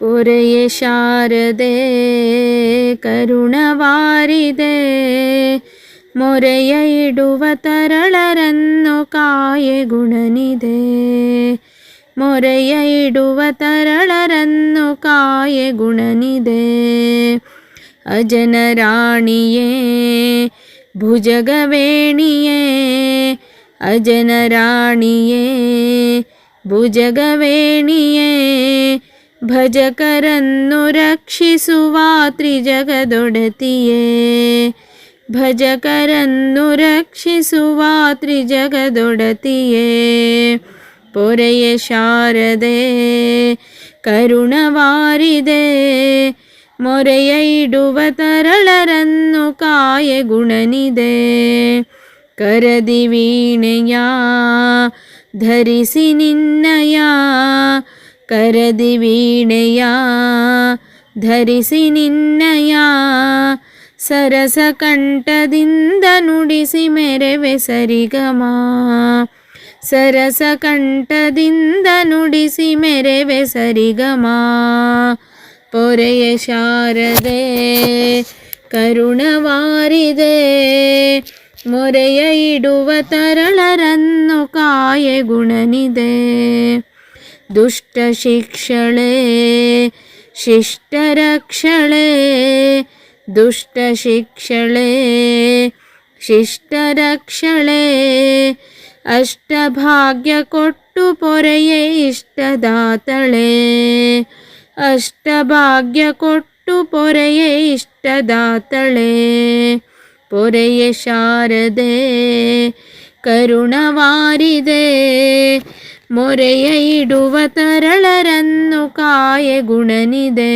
പുരയെ ശാരദേ കരുണവാരിതേ മൊരയയിടുവ തരളരന്നു കായ ഗുണനിതേ മൊരയയിടുവ തരളരന്നു കായ ഗുണനിതേ അജനരാണിയേ ഭുജഗവേണിയേ അജനരാണിയേ ഭുജഗവേണിയേ भज करन्नु रक्षिसु वा त्रिजगदुडतिये भज करन्नु रक्षिसु वा त्रिजगदुडतिये पुरय शारदे करुणवारे काय गुणनिदे करदि वीणया धरिसि निन्नया കരതി വീണയാ ಧರಿಸಿ ನಿನ್ನಯ ಸರಸ ಕಂಠದಿಂದ ನುಡಿಸಿ ಮೆರವೆ ಸರಿಗಮ ಸರಸ ಕಂಠದಿಂದ ನುಡಿಸಿ ಮೆರವೆ ಸರಿಗಮ ಪೊರೆಯ ಶಾರದೆ ಕರುಣವಾರಿದೆ ಮೊರೆಯ ಇಡುವ ತರಳರನ್ನು ಕಾಯ ಗುಣನಿದೆ ದುಷ್ಟಶಿಕ್ಷಳೆ ಶಿಷ್ಟರಕ್ಷಳೆ ದುಷ್ಟಶಿಕ್ಷಳೆ ಶಿಷ್ಟರಕ್ಷಣೆ ಅಷ್ಟಭಾಗ್ಯ ಕೊಟ್ಟು ಪೊರೆಯೇ ಇಷ್ಟದಾತಳೆ ಅಷ್ಟಭಾಗ್ಯ ಕೊಟ್ಟು ಪೊರೆಯೇ ಇಷ್ಟದಾತಳೆ ಪೊರೆಯ ಶಾರದೆ ಕರುಣವಾರಿದೆ ಮೊರೆಯ ಇಡುವ ತರಳರನ್ನು ಕಾಯ ಗುಣನಿದೆ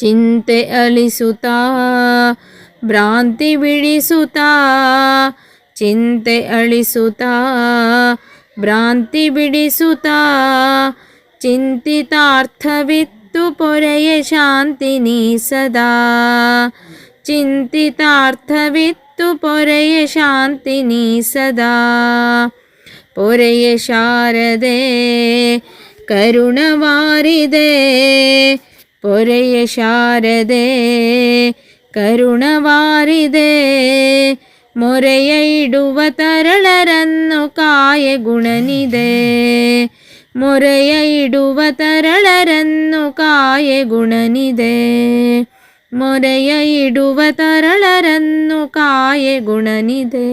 ಚಿಂತೆ ಅಳಿಸುತ್ತಾ ಭ್ರಾಂತಿ ಬಿಡಿಸುತ್ತಾ ಚಿಂತೆ ಅಳಿಸುತ್ತಾ ಭ್ರಾಂತಿ ಬಿಡಿಸುತ್ತಾ ಚಿಂತಿತಾರ್ಥವಿತ್ತು ಪೊರೆಯ ಶಾಂತಿ ನೀ ಸದಾ ಚಿಂತಿತಾರ್ಥವಿತ್ತು ಪೊರೆಯ ಶಾಂತಿ ನೀ ಸದಾ പൊരയ ശാരദേ കരുണവാരിതേ പൊരയ ശാരദേ കരുണവാരിതേ ಮೊರೆಯೈಡುವ ತರಳರನ್ನು ಕಾಯ ಗುಣನಿದೆ ಮೊರೆಯೈಡುವ ತರಳರನ್ನು ಕಾಯ ಗುಣನಿದೆ ಮೊರೆಯೈಡುವ ತರಳರನ್ನು ಕಾಯ ಗುಣನಿದೆ